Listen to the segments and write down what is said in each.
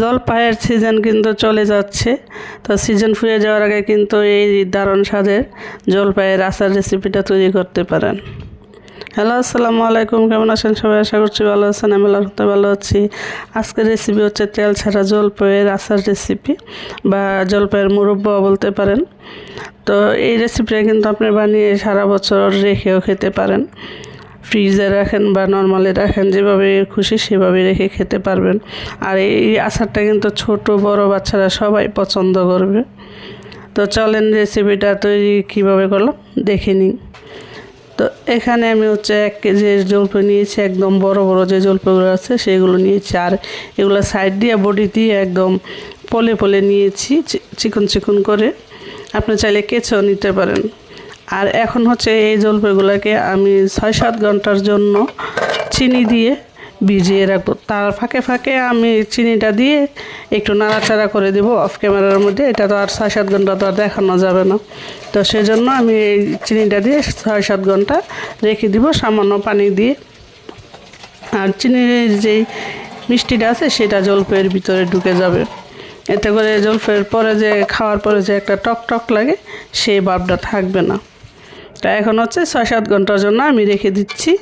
জলপাইয়ের সিজন কিন্তু চলে যাচ্ছে। তো সিজন ফুরিয়ে যাওয়ার আগে কিন্তু এই দারুণ স্বাদের জলপাইয়ের আচার রেসিপিটা তৈরি করতে পারেন। হ্যালো, আসসালামু আলাইকুম। কেমন আছেন সবাই? আশা করছি ভালো আছেন। আমি রহমতে ভালো আছি। আজকের রেসিপি হচ্ছে তেল ছাড়া জলপাইয়ের আচার রেসিপি বা জলপাইয়ের মুরব্বা বলতে পারেন। তো এই রেসিপিটা কিন্তু আপনি বানিয়ে সারা বছর রেখেও খেতে পারেন। ফ্রিজে রাখেন বা নর্মালি রাখেন, যেভাবে খুশি সেভাবে রেখে খেতে পারবেন। আর এই আচারটা কিন্তু ছোট, বড় বাচ্চারা সবাই পছন্দ করবে। তো চলেন রেসিপিটা তৈরি কীভাবে করলাম, দেখে নিন তো এখানে আমি হচ্ছে এক কেজি জলপাই নিয়েছি, একদম বড় বড় যে জলপাইগুলো আছে সেগুলো নিয়েছি। আর এগুলো সাইড দিয়ে বডি দিয়ে একদম পলে পলে নিয়েছি চিকন চিকন করে। আপনি চাইলে কেচেও নিতে পারেন। আর এখন হচ্ছে এই জলপাইগুলোকে আমি ছয় সাত ঘণ্টার জন্য চিনি দিয়ে ভিজিয়ে রাখব। তার ফাঁকে ফাঁকে আমি চিনিটা দিয়ে একটু নাড়াচাড়া করে দেবো অফ ক্যামেরার মধ্যে। এটা তো আর ছয় সাত ঘণ্টা তো আর দেখানো যাবে না। তো সেজন্য আমি এই চিনিটা দিয়ে ছয় সাত ঘণ্টা রেখে দিব সামান্য পানি দিয়ে। আর চিনির যেই মিষ্টিটা আছে সেটা জলপাইয়ের ভিতরে ঢুকে যাবে। এতে করে জলপাইয়ের পরে যে, খাওয়ার পরে যে একটা টক টক লাগে, সেই ভাবটা থাকবে না। তা এখন হচ্ছে ছয় সাত ঘণ্টার জন্য আমি রেখে দিচ্ছি।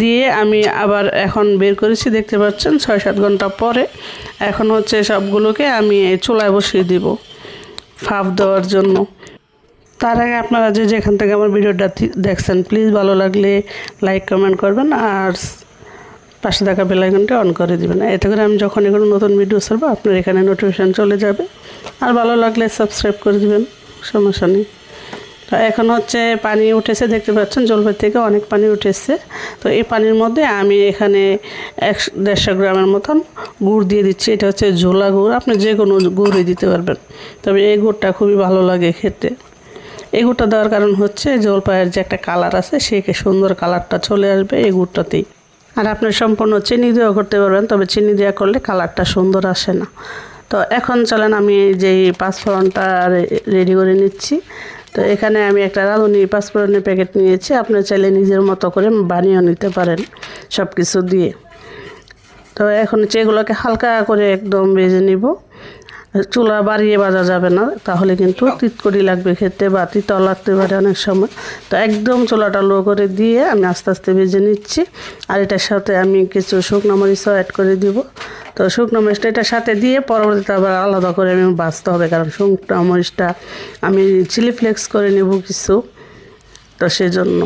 দিয়ে আমি আবার এখন বের করেছি, দেখতে পাচ্ছেন ছয় সাত ঘণ্টা পরে এখন হচ্ছে সবগুলোকে আমি চুলায় বসিয়ে দিব ফাফ দেওয়ার জন্য। তার আগে আপনারা যে যেখান থেকে আমার ভিডিওটা দেখছেন প্লিজ ভালো লাগলে লাইক কমেন্ট করবেন আর পাশে থাকা বেলাইকনটা অন করে দিবেন। এতে করে আমি যখনই কোনো নতুন ভিডিও ছাড়বো, আপনার এখানে নোটিফিকেশান চলে যাবে। আর ভালো লাগলে সাবস্ক্রাইব করে দেবেন, সমস্যা নেই। তো এখন হচ্ছে পানি উঠেছে, দেখতে পাচ্ছেন জলপাই থেকে অনেক পানি উঠেছে। তো এই পানির মধ্যে আমি এখানে এক দেড়শো গ্রামের মতন গুড় দিয়ে দিচ্ছি। এটা হচ্ছে ঝোলা গুড়, আপনি যে কোনো গুড়ই দিতে পারবেন। তবে এই গুড়টা খুবই ভালো লাগে খেতে। এই গুড়টা দেওয়ার কারণ হচ্ছে জলপাইয়ের যে একটা কালার আছে, সেই সুন্দর কালারটা চলে আসবে এই গুড়টাতেই। আর আপনি সম্পূর্ণ চিনি দিয়েও করতে পারবেন, তবে চিনি দেওয়া করলে কালারটা সুন্দর আসে না। তো এখন চলেন আমি যেই পাঁচফোড়নটা রেডি করে নিচ্ছি। তো এখানে আমি একটা রাঁধুনি পাঁচফোড়নের প্যাকেট নিয়েছি। আপনার চাইলে নিজের মতো করে বানিয়েও নিতে পারেন সব কিছু দিয়ে। তো এখন হচ্ছে এগুলোকে হালকা করে একদম ভেজে নিব। চুলা বাড়িয়ে বাজা যাবে না, তাহলে কিন্তু তিতকড়ি লাগবে খেতে বা তিতাও লাগতে পারে অনেক সময়। তো একদম চুলাটা লো করে দিয়ে আমি আস্তে আস্তে ভেজে নিচ্ছি। আর এটার সাথে আমি কিছু শুকনো মরিচও অ্যাড করে দিব। তো শুকনো মরিচটা এটার সাথে দিয়ে পরবর্তীতে আবার আলাদা করে আমি বাঁচতে হবে, কারণ শুকনো মরিচটা আমি চিলি ফ্লেক্স করে নেব কিছু, তো সেজন্য।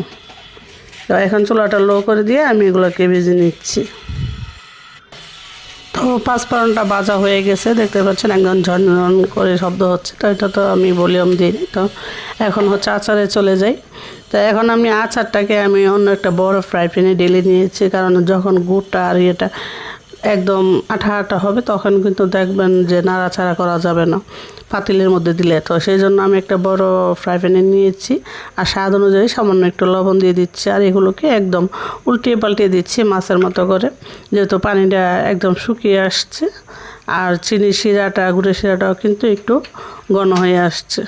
তো এখন চুলাটা লো করে দিয়ে আমি এগুলোকে ভেজে নিচ্ছি। তো পাঁচফোড়নটা বাজা হয়ে গেছে, দেখতে পাচ্ছেন একদম ঝনঝন করে শব্দ হচ্ছে, তো এটা তো আমি ভলিউম দিই তো এখন হচ্ছে আচারে চলে যাই। তো এখন আমি আচারটাকে আমি অন্য একটা বড় ফ্রাই প্যানে ঢেলে নিয়েছি, কারণ যখন গুড়টা আর ইয়েটা একদম আঠা আঠা হবে, তখন কিন্তু দেখবেন যে নাড়াচাড়া করা যাবে না পাতিলের মধ্যে দিলে। তো সেই জন্য আমি একটা বড় ফ্রাই প্যানে নিয়েছি আর স্বাদ অনুযায়ী সামান্য একটু লবণ দিয়ে দিচ্ছি আর এগুলোকে একদম উল্টিয়ে পাল্টিয়ে দিচ্ছি মাছের মতো করে। যেহেতু পানিটা একদম শুকিয়ে আসছে আর চিনি শিরাটা, গুড়ের শিরাটাও কিন্তু একটু ঘন হয়ে আসছে।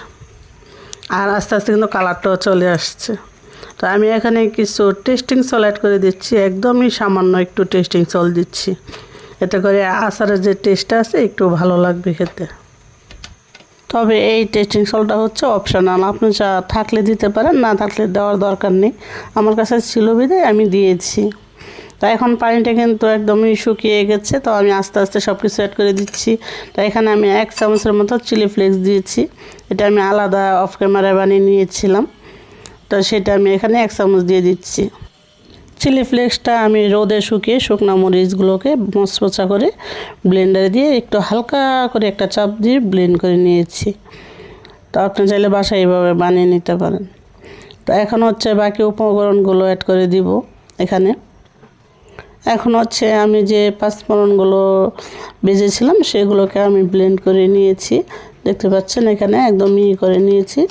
আর আস্তে আস্তে কিন্তু কালারটাও চলে আসছে। তো আমি এখানে কিছু টেস্টিং সল অ্যাড করে দিচ্ছি, একদমই সামান্য একটু টেস্টিং সল দিচ্ছি। এতে করে আচারের যে টেস্টটা আছে, একটু ভালো লাগবে খেতে। তবে এই টেস্টিং সলটা হচ্ছে অপশনাল আপনি চা থাকলে দিতে পারেন, না থাকলে দেওয়ার দরকার নেই। আমার কাছে ছিল বিধায় আমি দিয়েছি। তো এখন পানিটা কিন্তু একদমই শুকিয়ে গেছে, তো আমি আস্তে আস্তে সব কিছু অ্যাড করে দিচ্ছি। তো এখানে আমি এক চামচের মতো চিলি ফ্লেক্স দিয়েছি। এটা আমি আলাদা অফ ক্যামেরায় বানিয়ে নিয়েছিলাম। তো সেটা আমি এখানে এক চামচ দিয়ে দিচ্ছি। চিলি ফ্লেক্সটা আমি রোদে শুকিয়ে শুকনো মরিচগুলোকে মচমচা করে ব্লেন্ডারে দিয়ে একটু হালকা করে একটা চাপ দিয়ে ব্লেন্ড করে নিয়েছি। তো আপনি চাইলে বাসায় এইভাবে বানিয়ে নিতে পারেন। তো এখন হচ্ছে বাকি উপকরণগুলো অ্যাড করে দিব এখানে। এখন হচ্ছে আমি যে পাঁচফোড়নগুলো বেজেছিলাম সেগুলোকে আমি ব্লেন্ড করে নিয়েছি। দেখতে পাচ্ছেন এখানে একদম মিহি করে নিয়েছি।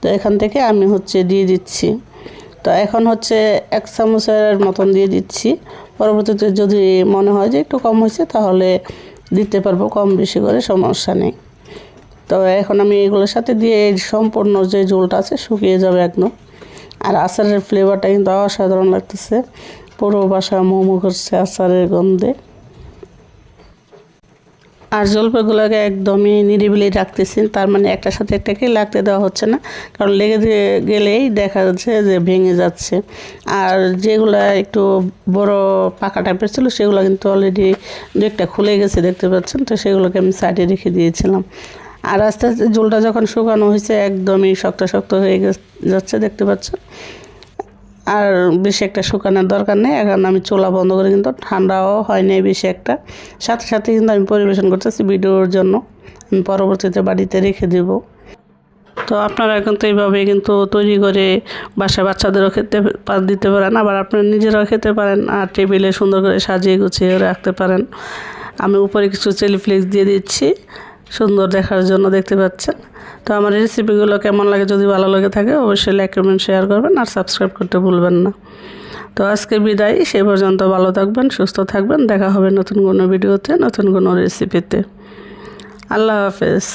তো এখান থেকে আমি হচ্ছে দিয়ে দিচ্ছি। তো এখন হচ্ছে এক চামচের মতন দিয়ে দিচ্ছি। পরবর্তীতে যদি মনে হয় যে একটু কম হয়েছে তাহলে দিতে পারব, কম বেশি করে সমস্যা নেই। তো এখন আমি এগুলোর সাথে দিয়ে সম্পূর্ণ যে ঝোলটা আছে শুকিয়ে যাবে একদম। আর আচারের ফ্লেভারটা কিন্তু অসাধারণ লাগতেছে। পুরো বাসা মোমো করছে আচারের গন্ধে। আর জলপাইগুলোকে একদমই নিরিবিলি রাখতেছি তার মানে একটার সাথে একটাকে লাগতে দেওয়া হচ্ছে না, কারণ লেগে গেলেই দেখা যাচ্ছে যে ভেঙে যাচ্ছে। আর যেগুলো একটু বড় পাকা টাইপের ছিল, সেগুলো কিন্তু অলরেডি দু একটা খুলে গেছে, দেখতে পাচ্ছেন? তো সেগুলোকে আমি সাইডে রেখে দিয়েছিলাম। আর আস্তে আস্তে ঝোলটা যখন শুকানো হয়েছে, একদমই শক্ত শক্ত হয়ে যাচ্ছে, দেখতে পাচ্ছেন? আর বেশি একটা শুকানোর দরকার নেই। এখন আমি চোলা বন্ধ করে কিন্তু ঠান্ডাও হয় নাই বেশি একটা। সাথে সাথে কিন্তু আমি পরিবেশন করতেছি ভিডিওর জন্য। আমি পরবর্তীতে বাড়িতে রেখে দেব। তো আপনারা কিন্তু এইভাবে কিন্তু তৈরি করে বাসায় বাচ্চাদেরও খেতে দিতে পারেন, আবার আপনারা নিজেরাও খেতে পারেন আর টেবিলে সুন্দর করে সাজিয়ে গুছিয়ে রাখতে পারেন। আমি উপরে কিছু চিলি ফ্লেক্স দিয়ে দিচ্ছি। সুন্দর দেখার জন্য দেখতে পাচ্ছেন। তো আমার রেসিপিগুলো কেমন লাগে যদি ভালো লাগে থাকে, অবশ্যই লাইক কমেন্ট শেয়ার করবেন আর সাবস্ক্রাইব করতে ভুলবেন না। তো আজকে বিদায়, সে পর্যন্ত ভালো থাকবেন, সুস্থ থাকবেন। দেখা হবে নতুন কোনো ভিডিওতে নতুন কোনো রেসিপিতে আল্লাহ হাফেজ।